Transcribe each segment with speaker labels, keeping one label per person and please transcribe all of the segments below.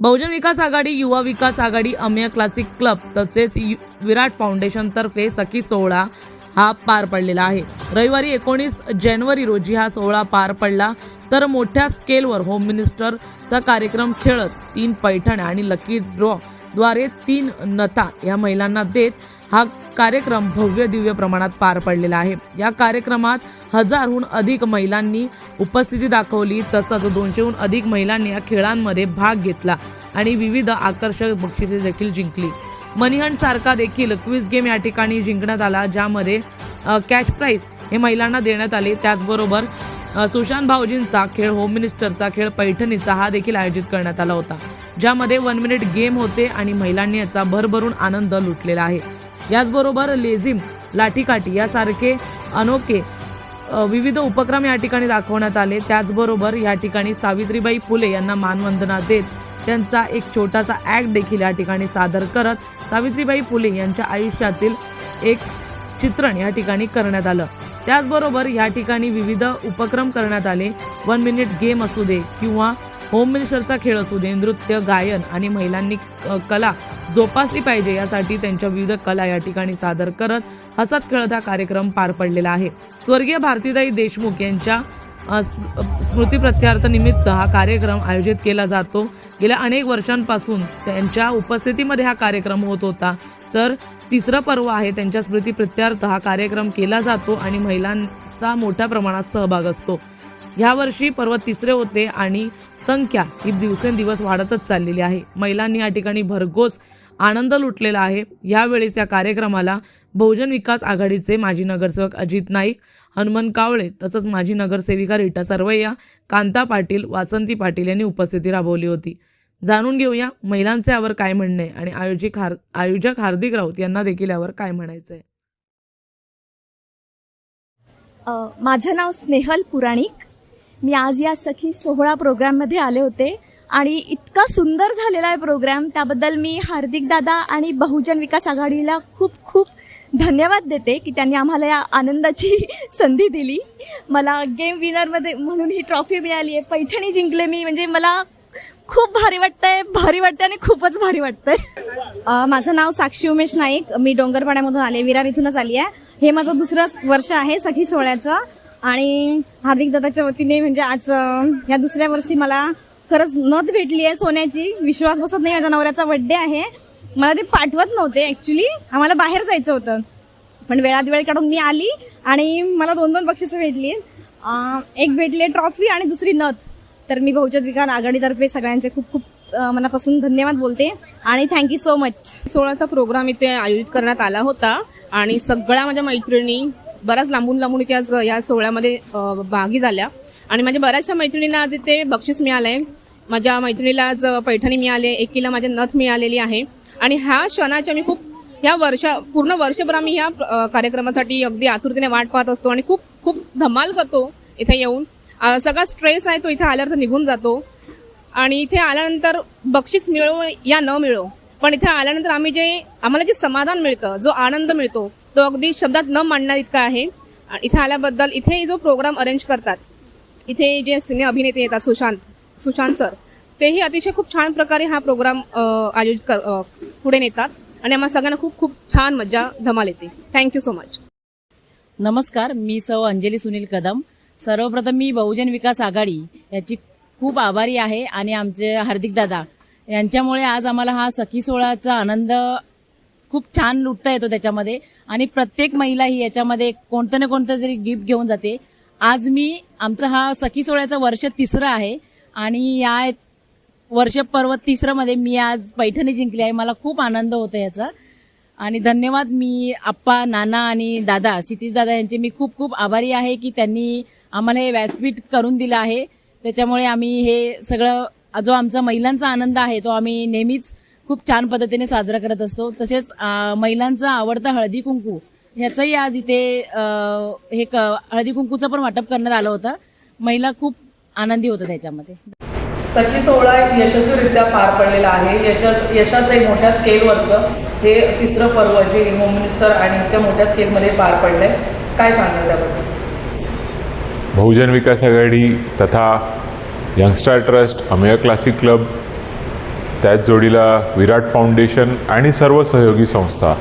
Speaker 1: बहुजन Vikas Aghadi Yuva Vikas Aghadi Amey classic club तसेच यु- Virat foundation तर्फे सखी सोहळा हा पार पडलेला आहे. रविवारी एकोणीस जानेवारी रोजी हा सोहळा पार पडला तर मोठ्या स्केलवर होम मिनिस्टरचा कार्यक्रम खेळत तीन पैठण्या आणि लकी ड्रॉ द्वारे तीन नथा या महिलांना देत हा कार्यक्रम भव्य दिव्य प्रमाणात पार पडलेला आहे. या कार्यक्रमात हजारहून अधिक महिलांनी उपस्थिती दाखवली. तसंच दोनशेहून अधिक महिलांनी या खेळांमध्ये भाग घेतला आणि विविध आकर्षक बक्षिसे देखील जिंकली. मनीहंट सारखा देखील क्विज गेम या ठिकाणी जिंकण्यात आला ज्यामध्ये कॅश प्राईज हे महिलांना देण्यात आले. त्याचबरोबर सुशांत भाऊजींचा खेळ होम मिनिस्टरचा खेळ पैठणीचा हा देखील आयोजित करण्यात आला होता. ज्यामध्ये वन मिनिट गेम होते आणि महिलांनी याचा भरभरून आनंद लुटलेला आहे. याचबरोबर लेझिम लाठीकाठी यासारखे अनोखे विविध उपक्रम या ठिकाणी दाखवण्यात आले. त्याचबरोबर या ठिकाणी सावित्रीबाई फुले यांना मानवंदना देत त्यांचा एक छोटासा ॲक्ट देखील या ठिकाणी सादर करत सावित्रीबाई फुले यांच्या आयुष्यातील एक चित्रण या ठिकाणी करण्यात आलं. त्याचबरोबर या ठिकाणी विविध उपक्रम करण्यात आले. वन मिनिट गेम असू दे किंवा होम मिनिस्टरचा खेळ असू दे नृत्य गायन आणि महिलांनी कला जोपासली पाहिजे यासाठी त्यांच्या विविध कला या ठिकाणी सादर करत हसत खेळत हा कार्यक्रम पार पडलेला आहे. स्वर्गीय भारतीताई देशमुख यांच्या अ, स्म- निमित्त हा कार्यक्रम आयोजित केला जातो. गेल्या अनेक वर्षांपासून त्यांच्या उपस्थितीमध्ये हा कार्यक्रम होत होता. तर तिसरं पर्व आहे त्यांच्या स्मृतिप्रित्यार्थ. हा कार्यक्रम केला जातो आणि महिलांचा मोठ्या प्रमाणात सहभाग असतो. यावर्षी पर्व तिसरे होते आणि संख्या ही दिवसेंदिवस वाढतच चाललेली आहे. महिलांनी या ठिकाणी भरघोस आनंद लुटलेला आहे. यावेळेस या कार्यक्रमाला बहुजन विकास आघाडीचे माजी नगरसेवक अजित नाईक हनुमान कावळे तसंच माजी नगरसेविका रीटा सरवैया कांता पाटील वासंती पाटील यांनी उपस्थिती राबवली होती. जाणून घेऊया महिलांचे यावर काय म्हणणे आणि आयोजक हार आयोजक हार्दिक राऊत यांना देखील यावर काय म्हणायचं आहे
Speaker 2: माझं नाव स्नेहल पुराणिक. मी आज या सखी सोहळा प्रोग्राममध्ये आले होते आणि इतका सुंदर झालेला आहे प्रोग्राम. त्याबद्दल मी हार्दिक दादा आणि बहुजन विकास आघाडीला खूप खूप धन्यवाद देते की त्यांनी आम्हाला या आनंदाची संधी दिली. मला गेम विनरमध्ये म्हणून ही ट्रॉफी मिळाली आहे. पैठणी जिंकले मी. म्हणजे मला खूप भारी वाटतंय भारी वाटतंय आणि खूपच भारी वाटतंय.
Speaker 3: माझं नाव साक्षी उमेश नाईक. मी डोंगरपाड्यामधून आले विरार इथूनच आली आहे. हे माझं दुसरं वर्ष आहे सखी सोहळ्याचं. आणि हार्दिक दादाच्या वतीने म्हणजे आज या ह्या दुसऱ्या वर्षी मला खरंच नथ भेटली आहे सोन्याची. विश्वास बसत नाही माझ्या नवऱ्याचा बड्डे आहे. मला ते पाठवत नव्हते ॲक्च्युली आम्हाला बाहेर जायचं होतं. पण वेळात वेळ काढून मी आली आणि मला दोन दोन बक्षिसं भेटली. एक भेटली ट्रॉफी आणि दुसरी नथ. तर मी बहुजन विकास आघाडीतर्फे सगळ्यांचे खूप खूप मनापासून धन्यवाद बोलते आणि थँक्यू सो मच
Speaker 4: सोहळ्याचा प्रोग्राम इथे आयोजित करण्यात आला होता आणि सगळ्या माझ्या मैत्रिणी बऱ्याच लांबून लांबून इथे आज या सोहळ्यामध्ये भागी झाल्या. आणि माझ्या बऱ्याचशा मैत्रिणींना आज इथे बक्षीस मिळालंय. माझ्या मैत्रिणीला आज पैठणी मिळाले एकीला माझ्या नथ मिळालेली आहे. आणि ह्या क्षणाच्या मी खूप ह्या वर्षा पूर्ण वर्षभर आम्ही ह्या कार्यक्रमासाठी अगदी आतुरतेने वाट पाहत असतो आणि खूप खूप धमाल करतो इथे येऊन. सगळा स्ट्रेस आहे तो इथे आल्यावर निघून जातो. आणि इथे आल्यानंतर बक्षीस मिळो या न मिळो. पण इथे आल्यानंतर आम्ही जे आम्हाला जे समाधान मिळतं जो आनंद मिळतो तो अगदी शब्दात न मांडणार इतका आहे. आणि इथे आल्याबद्दल इथे जो प्रोग्राम अरेंज करतात इथे जे सिने अभिनेते येतात सुशांत सुशांत सर तेही अतिशय खूप छान प्रकारे हा प्रोग्राम आयोजित कर पुढे नेतात. आणि आम्हाला सगळ्यांना खूप खूप छान मजा धमाल येते. थँक्यू सो मच
Speaker 5: नमस्कार मी सौ अंजली सुनील कदम. सर्वप्रथम मी बहुजन विकास आघाडी याची खूप आभारी आहे. आणि आमचे हार्दिक दादा यांच्यामुळे आज आम्हाला हा सखी सोहळ्याचा आनंद खूप छान लुटता येतो त्याच्यामध्ये. आणि प्रत्येक महिला ही याच्यामध्ये कोणतं ना कोणतं तरी गिफ्ट घेऊन जाते. आज मी आमचा हा सखी सोहळ्याचं वर्ष तिसरं आहे. आणि या वर्ष पर्व तिसरंमध्ये मी आज पैठणी जिंकली आहे. मला खूप आनंद होतो याचा. आणि धन्यवाद मी आप्पा नाना आणि दादा क्षितिश दादा यांचे मी खूप खूप आभारी आहे की त्यांनी आम्हाला हे व्यासपीठ करून दिलं आहे. त्याच्यामुळे आम्ही हे सगळं जो आमचा महिलांचा आनंद आहे तो आम्ही नेहमीच खूप छान पद्धतीने साजरा करत असतो. तसेच महिलांचा आवडता हळदी कुंकू ह्याचंही आज इथे हे क- हळदी कुंकूचं पण वाटप करण्यात आलं होतं. महिला खूप आनंदी होतं त्याच्यामध्ये.
Speaker 1: सखी सोहळा एक यशस्वीरित्या पार पडलेला आहे. यश यशाचं एक मोठ्या स्केलवरचं हे तिसरं पर्व जे होम मिनिस्टर आणि इतक्या मोठ्या स्केलमध्ये पार पडलंय. काय सांगाल त्याबद्दल?
Speaker 6: बहुजन विकास आघाडी तथा youngstar trust Amey classic club त्याच जोडीला विराट फाउंडेशन आणि सर्व सहयोगी संस्था.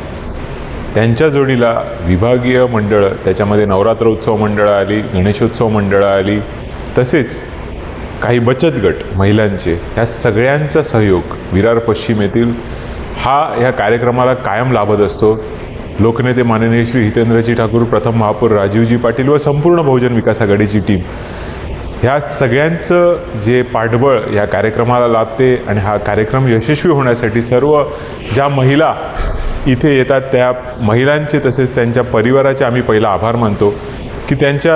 Speaker 6: त्यांच्या जोडीला विभागीय मंडळं त्याच्यामध्ये नवरात्र उत्सव मंडळं आली गणेशोत्सव मंडळं आली तसेच काही बचत गट महिलांचे ह्या सगळ्यांचा सहयोग विरार पश्चिम येथील हा ह्या कार्यक्रमाला कायम लाभत असतो. लोकनेते माननीय श्री हितेंद्रजी ठाकूर प्रथम महापौर राजीवजी पाटील व संपूर्ण बहुजन विकास आघाडीची टीम. ह्या सगळ्यांचं जे पाठबळ या कार्यक्रमाला लाभते आणि हा कार्यक्रम यशस्वी होण्यासाठी सर्व ज्या महिला इथे येतात त्या महिलांचे तसेच त्यांच्या परिवाराचे आम्ही पहिला आभार मानतो की त्यांच्या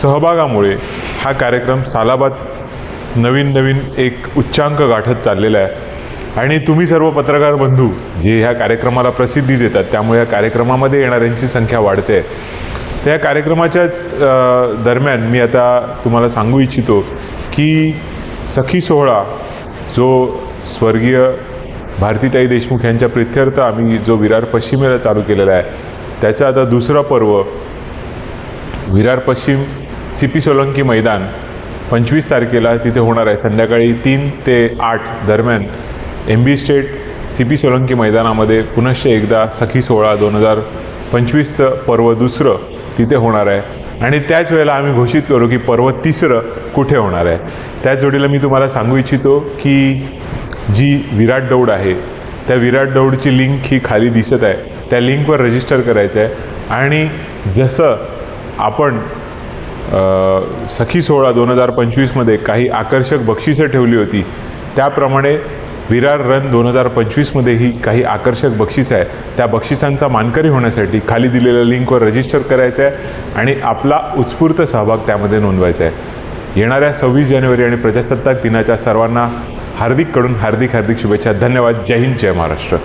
Speaker 6: सहभागामुळे हा कार्यक्रम सालाबाद नवीन नवीन एक उच्चांक गाठत चाललेला आहे. आणि तुम्ही सर्व पत्रकार बंधू जे ह्या कार्यक्रमाला प्रसिद्धी देतात त्यामुळे या कार्यक्रमामध्ये येणाऱ्यांची संख्या वाढते त्या कार्यक्रमाच्याच दरम्यान मी आता तुम्हाला सांगू इच्छितो की सखी सोहळा जो स्वर्गीय भारतीताई देशमुख यांच्या प्रित्यर्थ आम्ही जो विरार पश्चिमेला चालू केलेला आहे त्याचा आता दुसरा पर्व विरार पश्चिम सी पी सोलंकी मैदान पंचवीस तारखेला तिथे होणार आहे. संध्याकाळी तीन ते आठ दरम्यान M B state C P Solanki मैदानामध्ये पुनश्च एकदा सखी सोहळा दोन हजार पंचवीसचं पर्व दुसरं तिथे होणार आहे. आणि त्याच वेळेला आम्ही घोषित करू की पर्व तिसरं कुठे होणार आहे. त्याच जोडीला मी तुम्हाला सांगू इच्छितो की जी विराट दौड आहे त्या विराट दौडची लिंक ही खाली दिसत आहे. त्या लिंकवर रजिस्टर करायचं आहे आणि जसं आपण सखी सोहळा दोन हजार पंचवीसमध्ये काही आकर्षक बक्षिसं ठेवली होती त्याप्रमाणे विरार रन दोन हजार पंचवीसमध्येही काही आकर्षक बक्षीस आहे. त्या बक्षिसांचा मानकरी होण्यासाठी खाली दिलेल्या लिंकवर रजिस्टर करायचं आहे आणि आपला उत्स्फूर्त सहभाग त्यामध्ये नोंदवायचा आहे. येणाऱ्या सव्वीस जानेवारी आणि प्रजासत्ताक दिनाच्या सर्वांना हार्दिककडून हार्दिक हार्दिक शुभेच्छा. धन्यवाद. जय हिंद. जय महाराष्ट्र.